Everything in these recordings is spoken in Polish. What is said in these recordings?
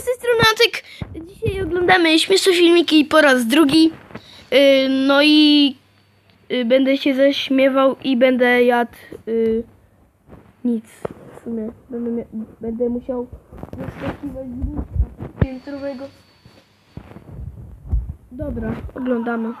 z tej strony. Dzisiaj oglądamy śmieszne filmiki po raz drugi. Yy, no i yy, będę się zaśmiewał i będę jadł yy, nic w sumie. Będę, będę musiał wyskakiwać z piętrowego. Dobra, oglądamy.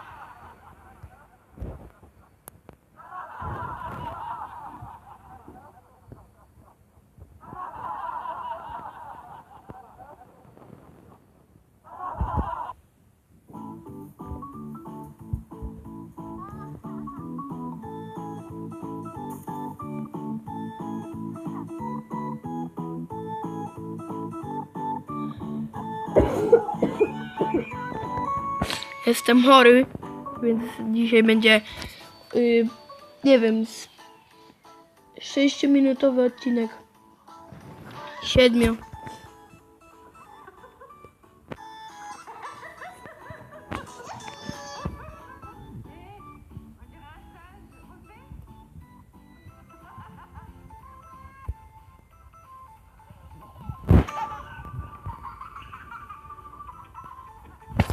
Jestem chory, więc dzisiaj będzie, yy, nie wiem, z 6-minutowy odcinek. 7.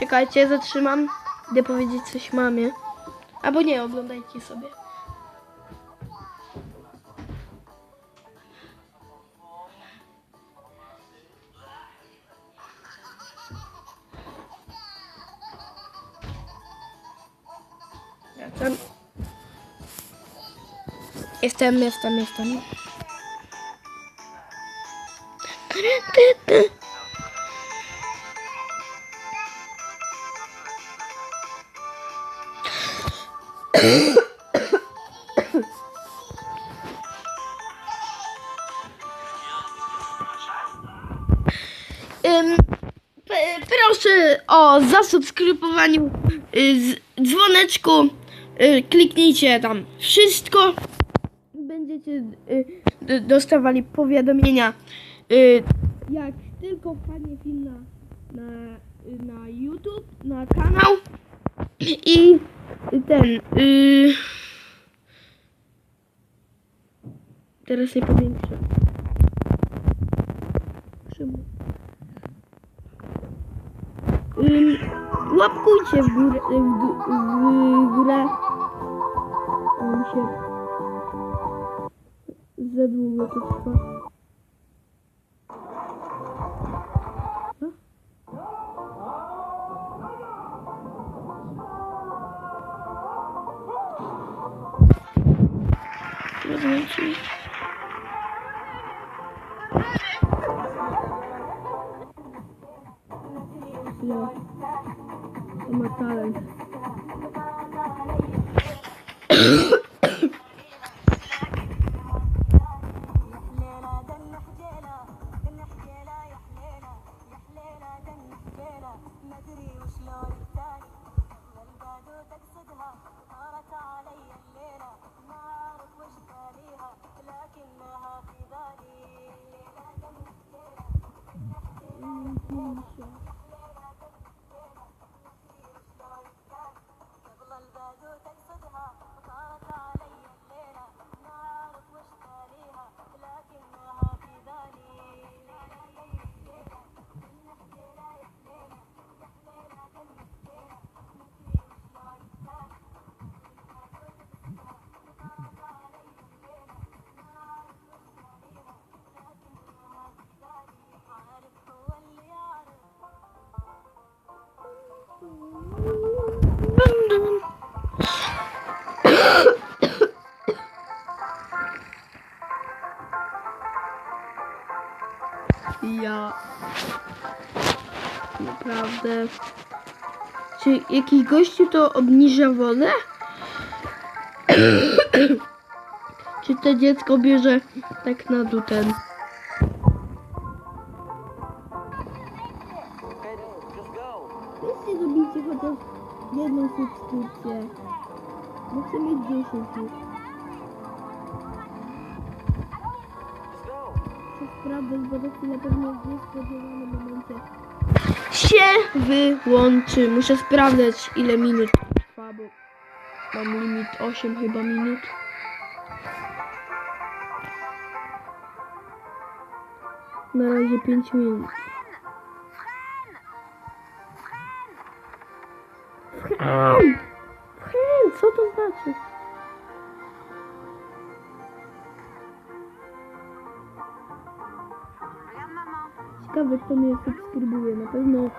Czekajcie, zatrzymam. Idę powiedzieć coś mamie. Albo nie, oglądajcie sobie. Wracam. Jestem, jestem, jestem. Proszę o zasubskrybowaniu y, dzwoneczku. Y, kliknijcie tam wszystko. Będziecie y, dostawali powiadomienia. Jak tylko wpadnie film na, na, na YouTube, na kanał. I ten. Teraz nie powiększę. Łapkujcie w górę, w, gó- w górę. On się za długo to trwa. Co? Rozumiecie? To ma Czy jakiś gościu to obniża wodę? Czy to dziecko bierze tak na dół ten? Weźcie zrobicie chociaż jedną subskrypcję. Bo chcę mieć 10 już. Muszę sprawdzać, bo to chwilę pewnie w niespodziewanym momencie się wyłączy. Muszę sprawdzać ile minut trwa, bo mam limit 8 chyba minut. Na razie 5 minut. Fren! Fren! Co to znaczy? Ciekawe, kto mnie subskrybuje. Na pewno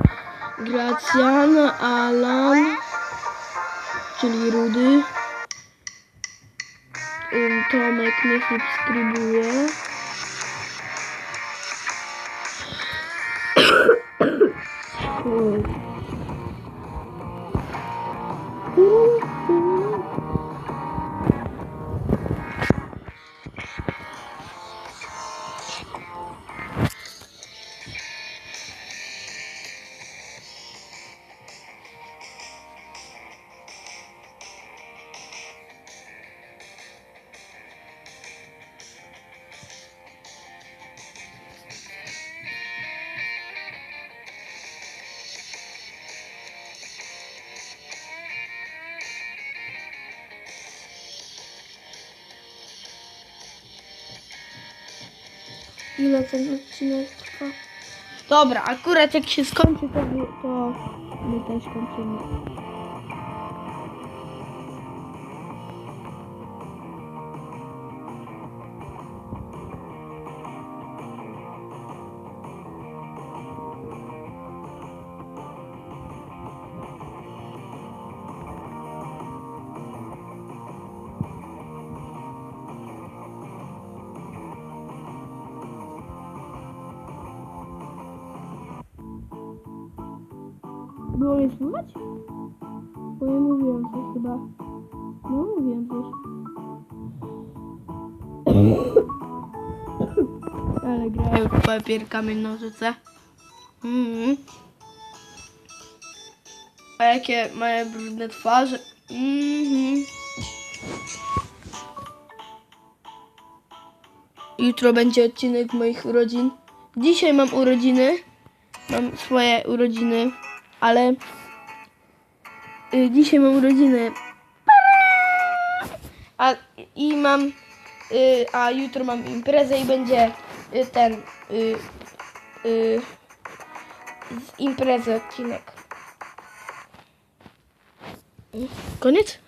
Gracjan, Alan, czyli Rudy. Ym, Tomek mnie subskrybuje. Ile ten odcinek trwa? Dobra, akurat jak się skończy, to, to my też kończymy. Było mnie słychać? Bo ja mówiłem coś chyba. No, mówiłem coś. Ale grają w papier, kamień, nożyce. Mhm. A jakie mają brudne twarze. Mhm. Jutro będzie odcinek moich urodzin. Dzisiaj mam urodziny. Mam swoje urodziny, ale y, dzisiaj mam urodziny. A i mam y, a jutro mam imprezę i będzie y, ten z imprezy odcinek. Koniec?